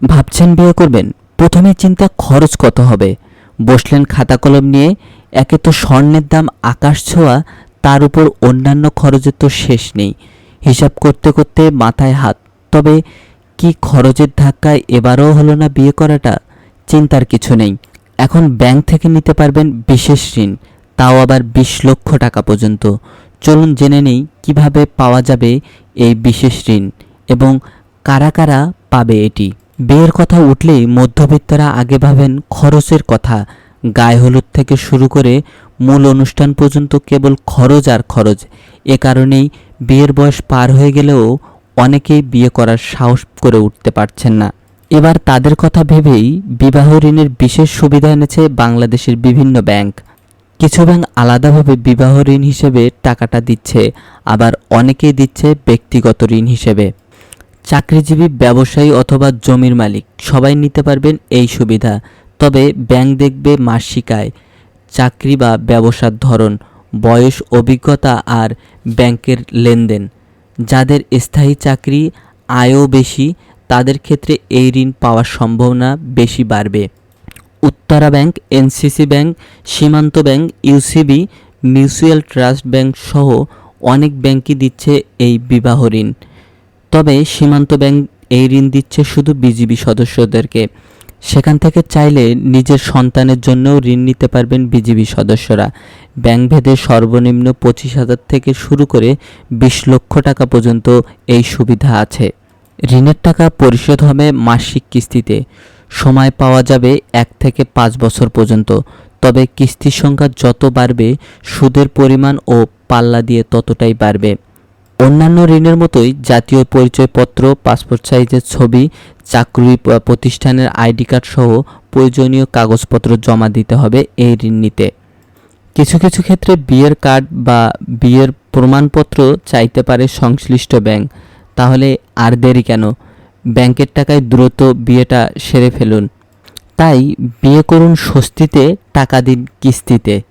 ভাবছেন বিয়ে করবেন? প্রথমে চিন্তা খরচ কত হবে? বসলেন খাতা কলম নিয়ে, একে তো স্বর্ণের দাম আকাশ ছোঁয়া, তার উপর অন্যান্য খরচের তো শেষ নেই। হিসাব করতে করতে মাথায় হাত, তবে কি খরচের ধাক্কায় এবারও হলো না বিয়ে করাটা? চিন্তার কিছু নেই। এখন ব্যাংক থেকে নিতে পারবেন বিশেষ ঋণ, তাও আবার বিশ লক্ষ টাকা পর্যন্ত। চলুন জেনে নেই কীভাবে পাওয়া যাবে এই বিশেষ ঋণ, এবং কারা কারা পাবে এটি। বিয়ের কথা উঠলেই মধ্যবিত্তরা আগে ভাবেন খরচের কথা। গায়ে হলুদ থেকে শুরু করে মূল অনুষ্ঠান পর্যন্ত কেবল খরচ আর খরচ। এ কারণেই বিয়ের বয়স পার হয়ে গেলেও অনেকেই বিয়ে করার সাহস করে উঠতে পারছেন না। এবার তাদের কথা ভেবেই বিবাহ ঋণের বিশেষ সুবিধা এনেছে বাংলাদেশের বিভিন্ন ব্যাংক। কিছু ব্যাংক আলাদাভাবে বিবাহ ঋণ হিসেবে টাকাটা দিচ্ছে, আবার অনেকেই দিচ্ছে ব্যক্তিগত ঋণ হিসেবে। চাকরিজীবী, ব্যবসায়ী অথবা জমির মালিক, সবাই নিতে পারবেন এই সুবিধা। তবে ব্যাংক দেখবে মাসিক আয় চাকরি বা ব্যবসার ধরন, বয়স, অভিজ্ঞতা আর ব্যাংকের লেনদেন। যাদের স্থায়ী চাকরি, আয়ও বেশি, তাদের ক্ষেত্রে এই ঋণ পাওয়ার সম্ভাবনা বেশি বাড়বে। Uttara Bank, NCC Bank, Simanto Bank UCB Mutual Trust Bank সহ অনেক ব্যাংকই দিচ্ছে এই বিবাহ ঋণ। তবে সীমান্ত ব্যাংক এই ঋণ দিচ্ছে শুধু বিজিবি সদস্যদেরকে। সেখান থেকে চাইলে নিজের সন্তানের জন্যও ঋণ নিতে পারবেন বিজিবি সদস্যরা। ব্যাংক ভেদে সর্বনিম্ন পঁচিশ হাজার থেকে শুরু করে বিশ লক্ষ টাকা পর্যন্ত এই সুবিধা আছে। ঋণের টাকা পরিশোধ হবে মাসিক কিস্তিতে। সময় পাওয়া যাবে এক থেকে পাঁচ বছর পর্যন্ত। তবে কিস্তির সংখ্যা যত বাড়বে, সুদের পরিমাণ ও পাল্লা দিয়ে ততটাই বাড়বে। অন্যান্য ঋণের মতোই জাতীয় পরিচয়পত্র, পাসপোর্ট সাইজের ছবি, চাকরি প্রতিষ্ঠানের আইডি কার্ড সহ প্রয়োজনীয় কাগজপত্র জমা দিতে হবে এই ঋণ নিতে। কিছু কিছু ক্ষেত্রে বিয়ের কার্ড বা বিয়ের প্রমাণপত্র চাইতে পারে সংশ্লিষ্ট ব্যাংক। তাহলে আর দেরি কেন? ব্যাংকের টাকায় দ্রুত বিয়েটা সেরে ফেলুন। তাই বিয়ে করুন স্বস্তিতে, টাকা দিন কিস্তিতে।